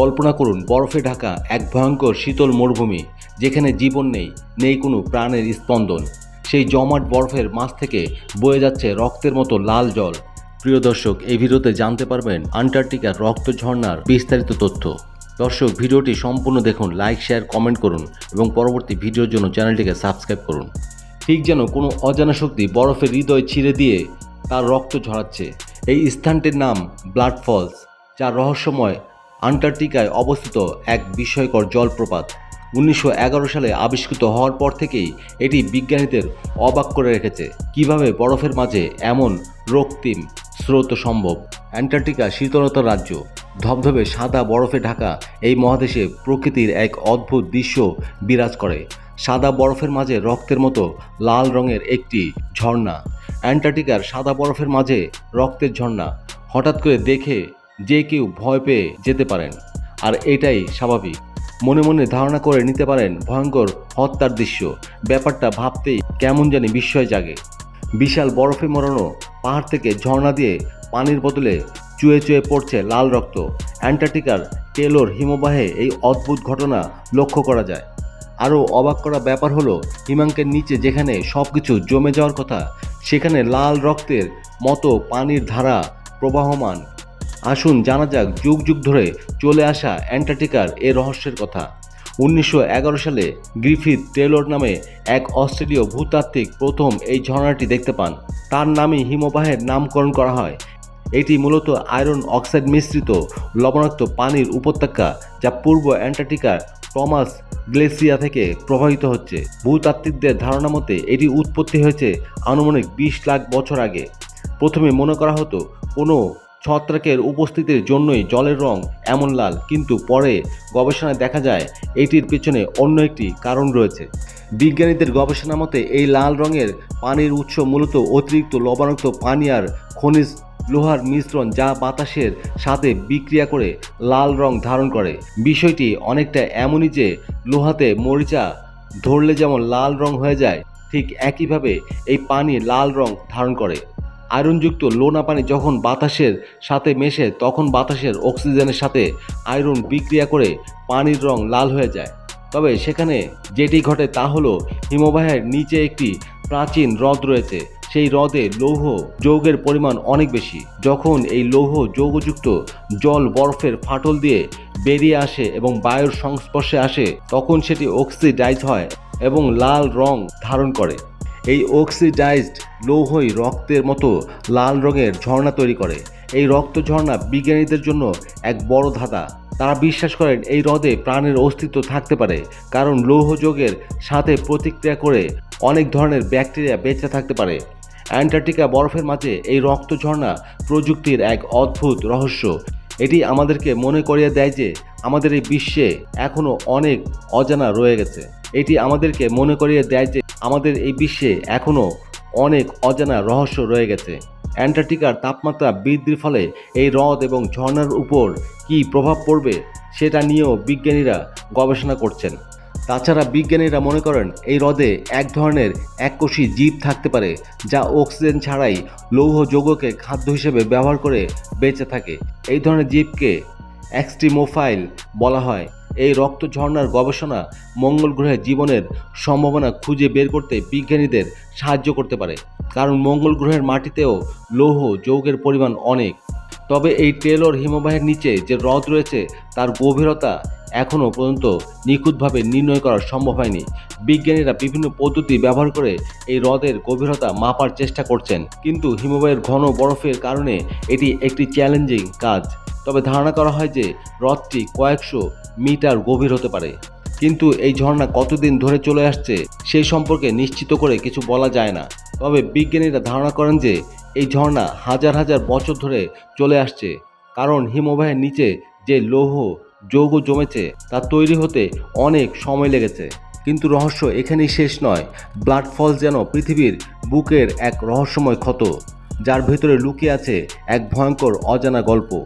কল্পনা করুন, বরফে ঢাকা এক ভয়ঙ্কর শীতল মরুভূমি, যেখানে জীবন নেই নেই কোনো প্রাণের স্পন্দন। সেই জমাট বরফের মাছ থেকে বয়ে যাচ্ছে রক্তের মতো লাল জল। প্রিয় দর্শক, এই ভিডিওতে জানতে পারবেন আন্টার্কটিকার রক্ত ঝর্ণার বিস্তারিত তথ্য। দর্শক, ভিডিওটি সম্পূর্ণ দেখুন, লাইক, শেয়ার, কমেন্ট করুন এবং পরবর্তী ভিডিওর জন্য চ্যানেলটিকে সাবস্ক্রাইব করুন। ঠিক যেন কোনো অজানা শক্তি বরফের হৃদয় ছিঁড়ে দিয়ে তার রক্ত ঝরাচ্ছে। এই স্থানটির নাম ব্লাড ফলস যার রহস্যময় আন্টার্কটিকায় অবস্থিত এক বিস্ময়কর জলপ্রপাত। উনিশশো এগারো সালে আবিষ্কৃত হওয়ার পর থেকেই এটি বিজ্ঞানীদের অবাক করে রেখেছে। কীভাবে বরফের মাঝে এমন রক্তিম স্রোত সম্ভব? অ্যান্টার্কটিকা শীতলতার রাজ্য। ধবধবে সাদা বরফে ঢাকা এই মহাদেশে প্রকৃতির এক অদ্ভুত দৃশ্য বিরাজ করে। সাদা বরফের মাঝে রক্তের মতো লাল রঙের একটি ঝর্ণা। অ্যান্টার্কটিকার সাদা বরফের মাঝে রক্তের ঝর্ণা। হঠাৎ করে দেখে যে কেউ ভয় পেয়ে যেতে পারেন। আর এটাই স্বাভাবিক। মনে মনে ধারণা করে নিতে পারেন ভয়ঙ্কর হত্যার দৃশ্য। ব্যাপারটা ভাবতেই কেমন জানি বিস্ময় জাগে। বিশাল বরফে মরানো পাহাড় থেকে ঝর্ণা দিয়ে পানির বদলে চুয়ে চুয়ে পড়ছে লাল রক্ত। অ্যান্টার্কটিকার টেলোর হিমবাহে এই অদ্ভুত ঘটনা লক্ষ্য করা যায়। আরও অবাক করা ব্যাপার হলো, হিমাঙ্কের নিচে যেখানে সব কিছু জমে যাওয়ার কথা, সেখানে লাল রক্তের মতো পানির ধারা প্রবাহমান। আসুন জানা যাক যুগ যুগ ধরে চলে আসা অ্যান্টার্কটিকার এ রহস্যের কথা। উনিশশো এগারো সালে গ্রিফিথ টেলর নামে এক অস্ট্রেলীয় ভূতাত্ত্বিক প্রথম এই ঝর্ণাটি দেখতে পান। তার নামই হিমবাহের নামকরণ করা হয়। এটি মূলত আয়রন অক্সাইড মিশ্রিত লবণাক্ত পানির উপত্যকা যা পূর্ব অ্যান্টার্কটিকার টমাস গ্লেসিয়া থেকে প্রবাহিত হচ্ছে। ভূতাত্ত্বিকদের ধারণা মতে এটি উৎপত্তি হয়েছে আনুমানিক বিশ লাখ বছর আগে। প্রথমে মনে করা হতো কোনো ছত্রাকের উপস্থিতির জন্যই জলের রং এমন লাল, কিন্তু পরে গবেষণায় দেখা যায় এটির পেছনে অন্য একটি কারণ রয়েছে। বিজ্ঞানীদের গবেষণা মতে, এই লাল রঙের পানির উৎস মূলত অতিরিক্ত লবণাক্ত পানি আর খনিজ লোহার মিশ্রণ যা বাতাসের সাথে বিক্রিয়া করে লাল রং ধারণ করে। বিষয়টি অনেকটা এমনই যে, লোহাতে মরিচা ধরলে যেমন লাল রং হয়ে যায়, ঠিক একইভাবে এই পানি লাল রং ধারণ করে। আয়রনযুক্ত লোনা পানি যখন বাতাসের সাথে মেশে, তখন বাতাসের অক্সিজেনের সাথে আয়রন বিক্রিয়া করে পানির রং লাল হয়ে যায়। তবে সেখানে যেটি ঘটে তা হলো, হিমবাহের নিচে একটি প্রাচীন হ্রদ রয়েছে। সেই হ্রদে লৌহ যৌগের পরিমাণ অনেক বেশি। যখন এই লৌহ যৌগযুক্ত জল বরফের ফাটল দিয়ে বেরিয়ে আসে এবং বায়ুর সংস্পর্শে আসে, তখন সেটি অক্সিডাইজ হয় এবং লাল রং ধারণ করে। এই অক্সিডাইজড লৌহই রক্তের মতো লাল রঙের ঝর্ণা তৈরি করে। এই রক্ত ঝর্ণা বিজ্ঞানীদের জন্য এক বড় ধাঁধা। তারা বিশ্বাস করেন এই হ্রদে প্রাণের অস্তিত্ব থাকতে পারে, কারণ লৌহ যোগের সাথে প্রতিক্রিয়া করে অনেক ধরনের ব্যাকটেরিয়া বেঁচে থাকতে পারে। অ্যান্টার্কটিকা বরফের মাঝে এই রক্ত ঝর্ণা প্রযুক্তির এক অদ্ভুত রহস্য। এটি আমাদেরকে মনে করিয়ে দেয় যে আমাদের এই বিশ্বে এখনও অনেক অজানা রয়ে গেছে। এটি আমাদেরকে মনে করিয়ে দেয় যে আমাদের এই বিশ্বে এখনও অনেক অজানা রহস্য রয়ে গেছে। অ্যান্টার্কটিকার তাপমাত্রা বৃদ্ধির ফলে এই হ্রদ এবং ঝর্ণার উপর কী প্রভাব পড়বে সেটা নিয়েও বিজ্ঞানীরা গবেষণা করছেন। তাছাড়া বিজ্ঞানীরা মনে করেন এই হ্রদে এক ধরনের এককোষী জীব থাকতে পারে যা অক্সিজেন ছাড়াই লৌহ যৌগকে খাদ্য হিসেবে ব্যবহার করে বেঁচে থাকে। এই ধরনের জীবকে এক্সট্রিমোফাইল বলা হয়। এই রক্ত ঝর্ণার গবেষণা মঙ্গল গ্রহে জীবনের সম্ভাবনা খুঁজে বের করতে বিজ্ঞানীদের সাহায্য করতে পারে। কারণ মঙ্গল গ্রহের মাটিতেও লৌহ যৌগের পরিমাণ অনেক। তবে এই টেলর হিমবাহের নিচে যে হ্রদ রয়েছে, তার গভীরতা এখনও পর্যন্ত নিখুঁতভাবে নির্ণয় করা সম্ভব হয়নি। বিজ্ঞানীরা বিভিন্ন পদ্ধতি ব্যবহার করে এই হ্রদের গভীরতা মাপার চেষ্টা করছেন। কিন্তু হিমবাহের ঘন বরফের কারণে এটি একটি চ্যালেঞ্জিং কাজ। তবে ধারণা করা হয় যে হ্রদটি কয়েকশো মিটার গভীর হতে পারে। কিন্তু এই ঝর্ণা কতদিন ধরে চলে আসছে সেই সম্পর্কে নিশ্চিত করে কিছু বলা যায় না। তবে বিজ্ঞানীরা ধারণা করেন যে এই ঝর্ণা হাজার হাজার বছর ধরে চলে আসছে। কারণ হিমবাহের নিচে যে লৌহ যৌগ জমেছে, তা তৈরি হতে অনেক সময় লেগেছে। কিন্তু রহস্য এখানেই শেষ নয়। ব্লাড ফল যেন পৃথিবীর বুকের এক রহস্যময় ক্ষত, যার ভেতরে লুকিয়ে আছে এক ভয়ঙ্কর অজানা গল্প।